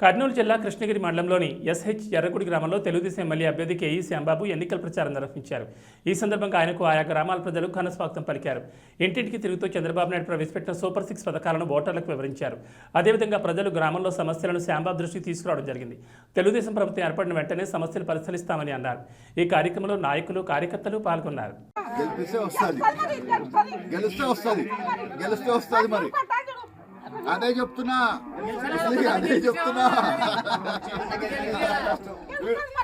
కర్నూలు జిల్లా కృష్ణగిరి మండలంలోని ఎస్హెచ్ ఎర్రగుడి గ్రామంలో తెలుగుదేశం ఎమ్మెల్యే అభ్యర్థి కేఈ శ్యాంబాబు ఎన్నికల ప్రచారం నిర్వహించారు. ఈ సందర్భంగా ఆయనకు ఆయా గ్రామాల ప్రజలు ఘన స్వాగతం పలికారు. ఇంటింటికి తిరుగుతూ చంద్రబాబు నాయుడు ప్రవేశపెట్టిన సూపర్ సిక్స్ పథకాలను ఓటర్లకు వివరించారు. అదేవిధంగా ప్రజలు గ్రామంలో సమస్యలను శ్యాంబాబు దృష్టికి తీసుకురావడం జరిగింది. తెలుగుదేశం ప్రభుత్వం ఏర్పడిన వెంటనే సమస్యలు పరిశీలిస్తామని అన్నారు. ఈ కార్యక్రమంలో నాయకులు కార్యకర్తలు పాల్గొన్నారు. గెలిస్తే వస్తుంది. గెలిస్తే వస్తుంది. గెలిస్తే వస్తుంది మరి. అదే చెప్తున్నా. అదే చెప్తున్నా.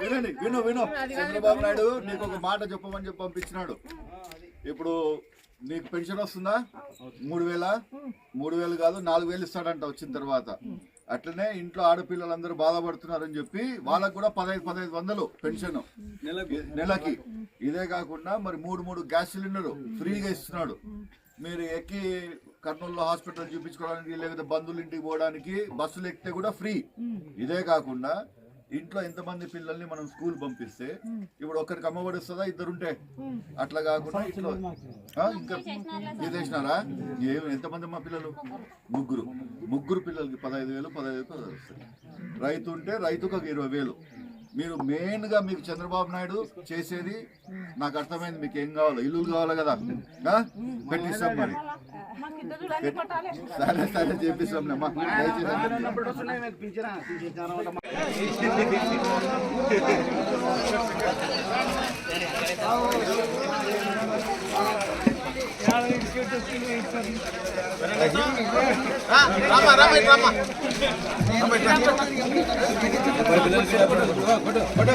వినండి విను విను. చంద్రబాబు నాయుడు నీకు ఒక మాట చెప్పమని చెప్పి పంపించినాడు. ఇప్పుడు నీకు పెన్షన్ వస్తుందా? మూడు వేల? మూడు వేలు కాదు నాలుగు వేలు ఇస్తాడంట వచ్చిన తర్వాత. అట్లనే ఇంట్లో ఆడపిల్లలందరూ బాధపడుతున్నారని చెప్పి వాళ్ళకు కూడా పదహైదు పదహైదు వందలు పెన్షన్. నెలకి. ఇదే కాకుండా మరి మూడు మూడు గ్యాస్ సిలిండర్ ఫ్రీగా ఇస్తున్నాడు. మీరు ఎక్కి కర్నూలులో హాస్పిటల్ చూపించుకోవడానికి లేకపోతే బంధువుల ఇంటికి పోవడానికి బస్సులు ఎక్కితే కూడా ఫ్రీ. ఇదే కాకుండా ఇంట్లో ఎంతమంది పిల్లల్ని మనం స్కూల్ పంపిస్తే ఇప్పుడు ఒకరికి అమ్మఒడి వస్తుందా ఇద్దరుంటే? అట్లా కాకుండా ఇంట్లో ఆ, ఇంకా చేసినారా? ఏం ఎంతమంది మా పిల్లలు? ముగ్గురు. ముగ్గురు పిల్లలకి పదహైదు వేలు పదహైదు వేలు పదహైదు వస్తాయి. రైతు ఉంటే రైతుకు ఒక ఇరవై వేలు. మీరు మెయిన్గా మీకు చంద్రబాబు నాయుడు చేసేది నాకు అర్థమైంది మీకు ఏం కావాలో. ఇల్లు కావాలి కదా? పెట్టిస్తాం మరి. సరే సరే చేపిస్తాం అమ్మా. దయచేసి పన పన ముందు పన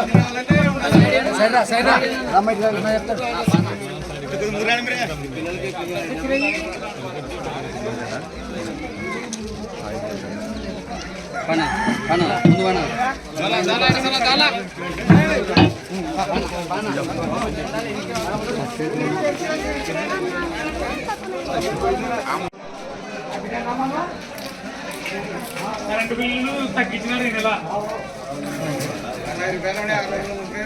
కరెంటు బిల్లులు తగ్గించినారు ఈ నెల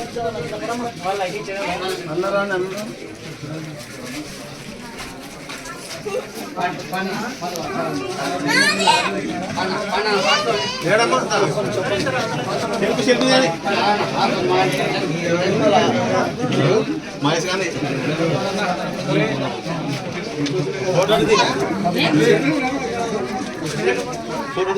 ఇప్పుడు ఈ నెల తగ్గించాను మెయిన్ No, no,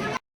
no,